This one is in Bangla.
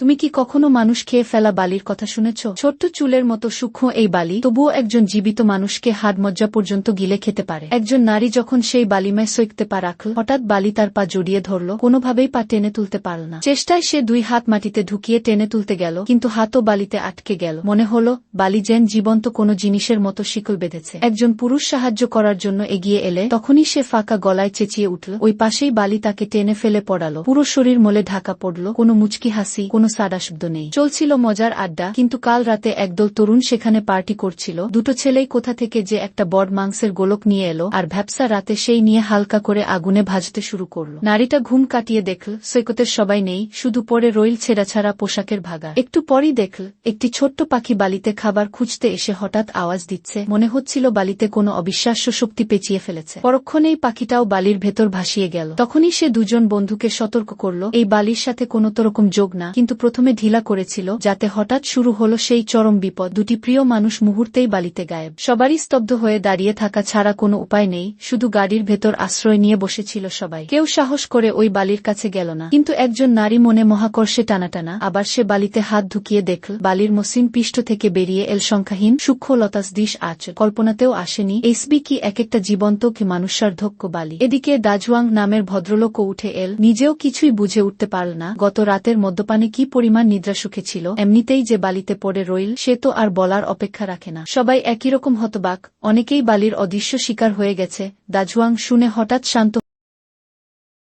তুমি কি কখনো মানুষ খেয়ে ফেলা বালির কথা শুনেছ? ছোট্ট চুলের মতো সূক্ষ্ম এই বালি, তবুও একজন জীবিত মানুষকে হাড় মজ্জা পর্যন্ত গিলে খেতে পারে। একজন নারী যখন সেই বালিমায় সইকতে পা রাখল, হঠাৎ বালি তার পা জড়িয়ে ধরল, কোনোভাবেই পা টেনে তুলতে পারল না। চেষ্টায় সে দুই হাত মাটিতে ঢুকিয়ে টেনে তুলতে গেল, কিন্তু হাতও বালিতে আটকে গেল। মনে হলো, বালি যেন জীবন্ত কোনো জিনিসের মতো শিকল বেঁধেছে। একজন পুরুষ সাহায্য করার জন্য এগিয়ে এলে, তখনই সে ফাঁকা গলায় চেঁচিয়ে উঠল। ওই পাশেই বালি তাকে টেনে ফেলে পড়ালো। পুরো শরীর মলে ঢাকা পড়ল, কোনো মুচকি হাসি, কোনো সাদা শব্দ নেই। চলছিল মজার আড্ডা, কিন্তু কাল রাতে একদল তরুণ সেখানে পার্টি করছিল। দুটো ছেলেই কোথা থেকে যে একটা বড মাংসের গোলক নিয়ে এলো, আর ভ্যাপসা রাতে সেই নিয়ে হালকা করে আগুনে ভাজতে শুরু করল। নারীটা ঘুম কাটিয়ে দেখল, সৈকতের সবাই নেই, শুধু পরে রইল ছেঁড়াছাড়া পোশাকের ভাগা একটু পরই দেখল, একটি ছোট্ট পাখি বালিতে খাবার খুঁজতে এসে হঠাৎ আওয়াজ দিচ্ছে। মনে হচ্ছিল বালিতে কোনো অবিশ্বাস্য শক্তি পেঁচিয়ে ফেলেছে। পরক্ষণেই পাখিটাও বালির ভেতর ভাসিয়ে গেল। তখনই সে দুজন বন্ধুকে সতর্ক করল, এই বালির সাথে কোনো তো রকম যোগ না, কিন্তু প্রথমে ঢিলা করেছিল, যাতে হঠাৎ শুরু হলো সেই চরম বিপদ। দুটি প্রিয় মানুষ মুহূর্তেই বালিতে গায়েব। সবারই স্তব্ধ হয়ে দাঁড়িয়ে থাকা ছাড়া কোনো উপায় নেই, শুধু গাড়ির ভেতর আশ্রয় নিয়ে বসেছিল সবাই। কেউ সাহস করে ওই বালির কাছে গেল না। কিন্তু একজন নারী মনে মহাকর্ষে টানাটানা, আবার সে বালিতে হাত ঢুকিয়ে দেখল, বালির মসৃণ পৃষ্ঠ থেকে বেরিয়ে এল সংখ্যাহীন, সূক্ষ্ম লতাস দিশ আচ কল্পনাতেও আসেনি, এসবি কি এক একটা জীবন্ত কি মানুষার্ধক্য বালি। এদিকে দাজওয়াং নামের ভদ্রলোকও উঠে এল, নিজেও কিছুই বুঝে উঠতে পারল না, গত রাতের মদ্যপানে কি পরিমাণ নিদ্রা সুখে ছিল, এমনিতেই যে বালিতে পড়ে রইল, সে তো আর বলার অপেক্ষা রাখে না। সবাই একই রকম হতবাক, অনেকেই বালির অদৃশ্য শিকার হয়ে গেছে, দাজুয়াং শুনে হঠাৎ শান্ত